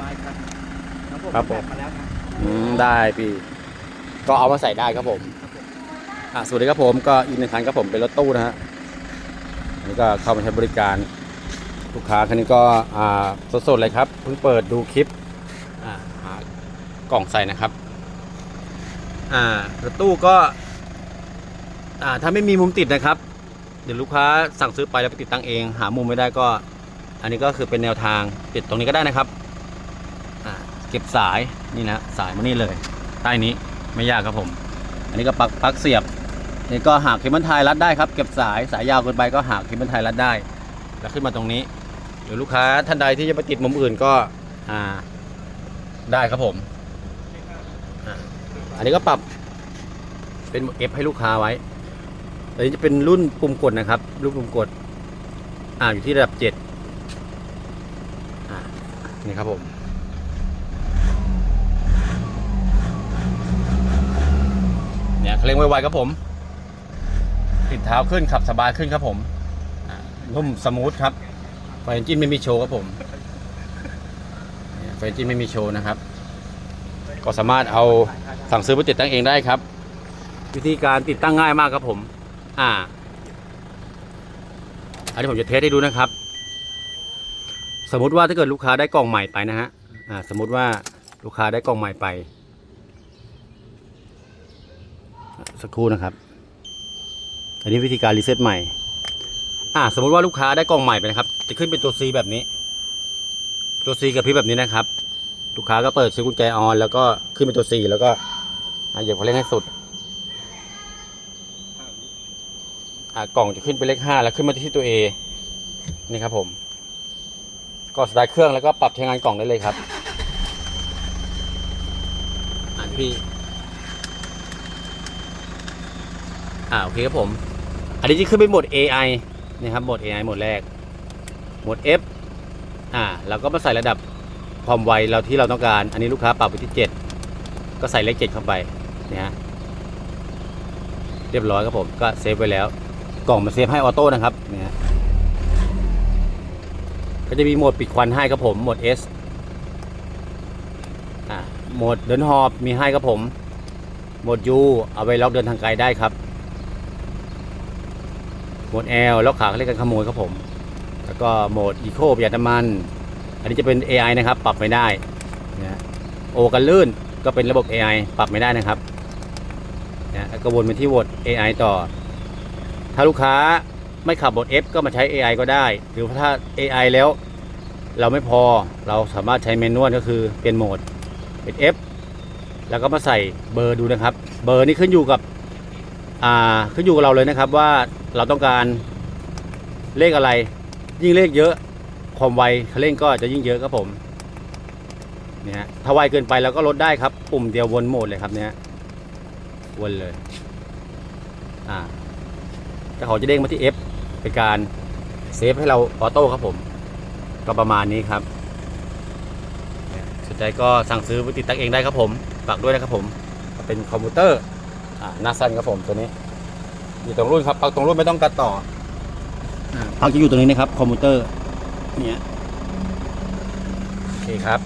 มาอีกครั้งน้องผมครับผมแปะมาแล้วนะอืมได้พี่ ก็เอามาใส่ได้ครับผมครับผมอะสวัสดีครับผมก็อีกหนึ่งคันครับผมเป็นรถตู้นะฮะอันนี่ก็เข้ามาใช้บริการลูกค้าคันนี้ก็อ่าสดๆเลยครับเพิ่งเปิดดูคลิปอ่าหากล่องใส่นะครับ อ่ารถตู้ก็ อ่าถ้าไม่มีมุมติดนะครับ เดี๋ยวลูกค้าสั่งซื้อไปแล้วไปติดตั้งเอง หามุมไม่ได้ก็ อันนี้ก็คือเป็นแนวทางติดตรงนี้ก็ได้นะครับอ่า เก็บสายนี่นะสายมานี่เลย ใต้นี้ไม่ยากครับผม อันนี้ก็ปักปักเสียบนี่ก็หากเคเบิลไทยรัดได้ครับเก็บสายสายยาวเกินไปก็หากเคเบิลไทยรัดได้ แล้วขึ้นมาตรงนี้ หรือลูกค้าท่านใดที่จะไปติดมุมอื่นก็อ่าได้ครับผม อันนี้ก็ปรับเป็น F ให้ลูกค้าไว้อันนี้จะเป็นรุ่นปุ่มกดนะครับ รุ่นปุ่มกด อ่าอยู่ที่ระดับเจ็ดอ่านี่ครับผม เร่งไวๆครับผมติดเท้าขึ้นขับสบายขึ้นครับผมนุ่มสมูทครับไฟเอนจินไม่มีโชว์ครับผมเนี่ยไฟเอนจินไม่มีโชว์นะครับ ก็สามารถเอาสั่งซื้อไปติดตั้งเองได้ครับ วิธีการติดตั้งง่ายมากครับผม อ่า อันนี้ผมจะเทสให้ดูนะครับ สมมุติว่าถ้าเกิดลูกค้าได้กล่องใหม่ไปนะฮะอ่าสมมุติว่าลูกค้าได้กล่องใหม่ไป สักครู่นะครับ อันนี้วิธีการรีเซ็ตใหม่ อ่าสมมติว่าลูกค้าได้กล่องใหม่ไปนะครับ จะขึ้นเป็นตัว C แบบนี้ ตัว C กับพริบแบบนี้นะครับ ลูกค้าก็เปิดซื้อกุญแจออน แล้วก็ขึ้นเป็นตัว C แล้วก็เหยียบคันเร่งให้สุดอ่ากล่องจะขึ้นเป็นเลขห้าแล้วขึ้นมาที่ตัว A นี่ครับผมก็สตาร์ทเครื่องแล้วก็ปรับใช้งานกล่องได้เลยครับ อ่านพี่ อ่าโอเคครับผม อันนี้จะขึ้นเป็นโหมด AI นะครับโหมด AI โหมดแรกโหมด F อ่าเราก็มาใส่ระดับความไวเราที่เราต้องการ อันนี้ลูกค้าปรับไปที่ 7 ก็ใส่เลข7เข้าไปนะฮะเรียบร้อยครับผมก็เซฟไว้แล้ว กล่องมาเซฟให้ออโต้นะครับเนี่ยฮะก็จะมีโหมดปิดควันให้ครับผมโหมด S อ่าโหมดเดินหอบมีให้ครับผมโหมด U เอาไว้ล็อกเดินทางไกลได้ครับ โหมด L ล็อกขาเขาเรียกกันขโมยครับผม แล้วก็โหมด Eco ประหยัดน้ำมัน อันนี้จะเป็น AI นะครับ ปรับไม่ได้นะโอกันลื่นก็เป็นระบบ AI ปรับไม่ได้นะครับนะแล้วก็วนไปที่โหมด AI ต่อ ถ้าลูกค้าไม่ขับโหมด F ก็มาใช้ AI ก็ได้ หรือถ้า AI แล้วเราไม่พอเราสามารถใช้เมนวลก็คือเปลี่ยนโหมดเป็น F แล้วก็มาใส่เบอร์ดูนะครับ เบอร์นี่ขึ้นอยู่กับ อ่าขึ้นอยู่กับเราเลยนะครับว่าเราต้องการเลขอะไร ยิ่งเลขเยอะ ความไวคันเร่งก็จะยิ่งเยอะครับผมเนี่ยถ้าไวเกินไปเราก็ลดได้ครับ ปุ่มเดียววนโหมดเลยครับเนี่ยวนเลยอ่าจะเขาจะเด้งมาที่ F เป็นการเซฟให้เราออโต้ครับผม ก็ประมาณนี้ครับสนใจก็สั่งซื้อไปติดตั้งเองได้ครับผมฝากด้วยนะครับผม เป็นคอมพิวเตอร์ อ่าหน้าสั้นครับผมตัวนี้ อยู่ตรงรุ่นครับปลั๊กตรงรุ่นไม่ต้องตัดต่ออ่าปลั๊กจะอยู่ตรงนี้นะครับ คอมพิวเตอร์เนี่ยโอเคครับ